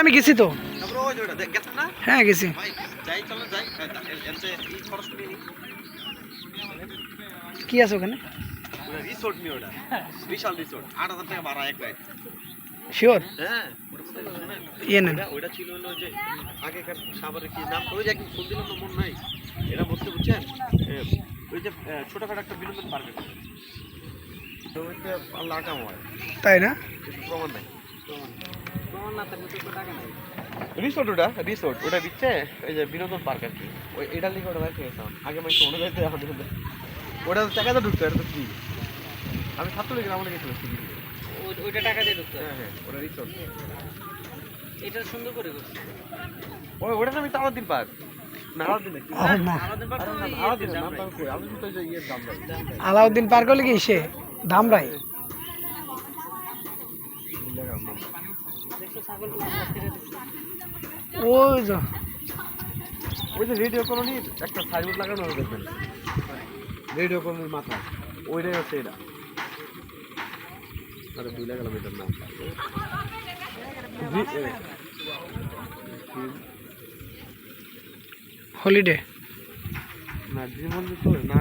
আমি গেছি তো। হ্যাঁ গেছি। হ্যাঁ, কি আছে ওখানে? রিসোর্ট নিয়ে ওটা। বিশাল রিসোর্ট আট হাজার টাকা ভাড়া এক শিওর হ্যাঁ ওইটা ইয়ে ছিল হলো যে আগেকার সাবারের কি নাম? ওই যে একদিন শুনছিলাম তো মন নাই। এটা বলতে বুঝছেন? ওই যে ছোটখাটো একটা বিনোদন পার্ক আছে। তো ওইটা আল্লাহ কাম হয়। তাই না? প্রমাণ নাই। না থাকলে তো টাকা নাই। রিসোর্ট ওটা রিসোর্ট ওটা দিচ্ছে এই যে বিনোদন পার্ক আর কি। ওই এটা লিখে ওটা আগে মানে মনে ওটা টাকা তো ঢুকতো এটা তো ফ্রি আমি গেছিলাম ফ্রি ওইটা টাকা দিয়ে ঢুকতে হ্যাঁ হ্যাঁ ওটা রিসোর্ট এটা সুন্দর করে করছে। ওই ওটা আমি তো আলাদিন পার্ক আলাউদ্দিন পার্ক হলে কি সে ধামরাই। ওই যে। ওই যে রেডিও কলোনির একটা সাইনবোর্ড লাগানো হবে দেখবেন। রেডিও কলোনির মাথা। ওইটাই হচ্ছে এটা। আরে ভুলে গেলাম এটার নাম হলিডে না।